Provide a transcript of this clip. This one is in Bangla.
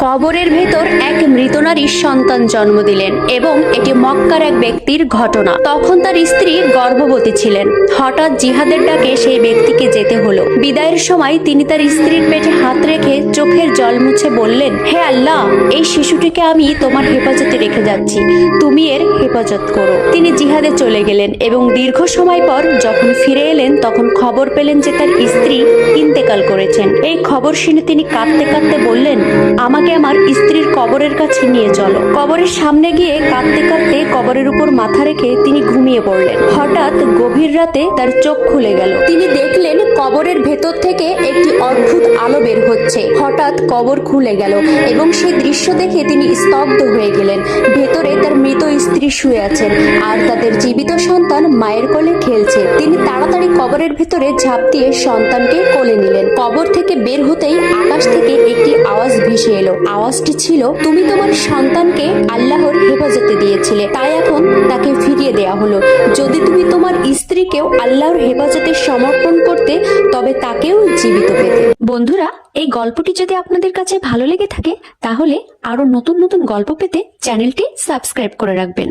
কবরের ভেতর এক মৃত নারীর সন্তান জন্ম দিলেন এবং এটি মক্কার এক ব্যক্তির ঘটনা। তখন তার স্ত্রী গর্ভবতী ছিলেন। হঠাৎ জিহাদের ডাকে সেই ব্যক্তিকে যেতে হলো। বিদায়ের সময় তিনি তার স্ত্রীর পেটে হাত রেখে চোখের জল মুছে বললেন, হে আল্লাহ, এই শিশুটিকে আমি তোমার হেফাজতে রেখে যাচ্ছি। তুমি এর হেফাজত করো। তিনি জিহাদে চলে গেলেন এবং দীর্ঘ সময় পর যখন ফিরে এলেন, তখন খবর পেলেন যে তার স্ত্রী ইন্তেকাল করেছেন। এই খবর শুনে তিনি কাঁদতে কাঁদতে বললেন, আমাকে আমার স্ত্রীর কবরের কাছে নিয়ে চলো। কবরের সামনে গিয়ে কাঁদতে কাঁদতে কবরের উপর মাথা রেখে তিনি ঘুমিয়ে পড়লেন। হঠাৎ গভীর রাতে তার চোখ খুলে গেল। তিনি দেখলেন কবরের ভেতর থেকে একটি অদ্ভুত আলো বের হচ্ছে। হঠাৎ কবর খুলে গেল এবং সেই দৃশ্য দেখে তিনি স্তব্ধ হয়ে গেলেন। ভেতরে তার মৃত স্ত্রী শুয়ে আছেন আর তাদের জীবিত সন্তান মায়ের কোলে খেলছে। তিনি তাড়াতাড়ি কবরের ভেতরে ঝাঁপ দিয়ে সন্তানকে কোলে নিলেন। কবর থেকে বের হতেই আকাশ থেকে একটি আওয়াজ ভেসে এলো। আওয়াজটি ছিল, তুমি তোমার সন্তানকে আল্লাহর হেফাজতে দিয়েছিলে। তাই এখন তাকে ফিরিয়ে দেয়া হলো। যদি তুমি তোমার স্ত্রীকেও আল্লাহর হেফাজতে সমর্পণ করতে, তবে তাকেও জীবিত বন্ধুরা, এই গল্পটি যদি আপনাদের কাছে ভালো লেগে থাকে, তাহলে আরও নতুন নতুন গল্প পেতে চ্যানেলটি সাবস্ক্রাইব করে রাখবেন।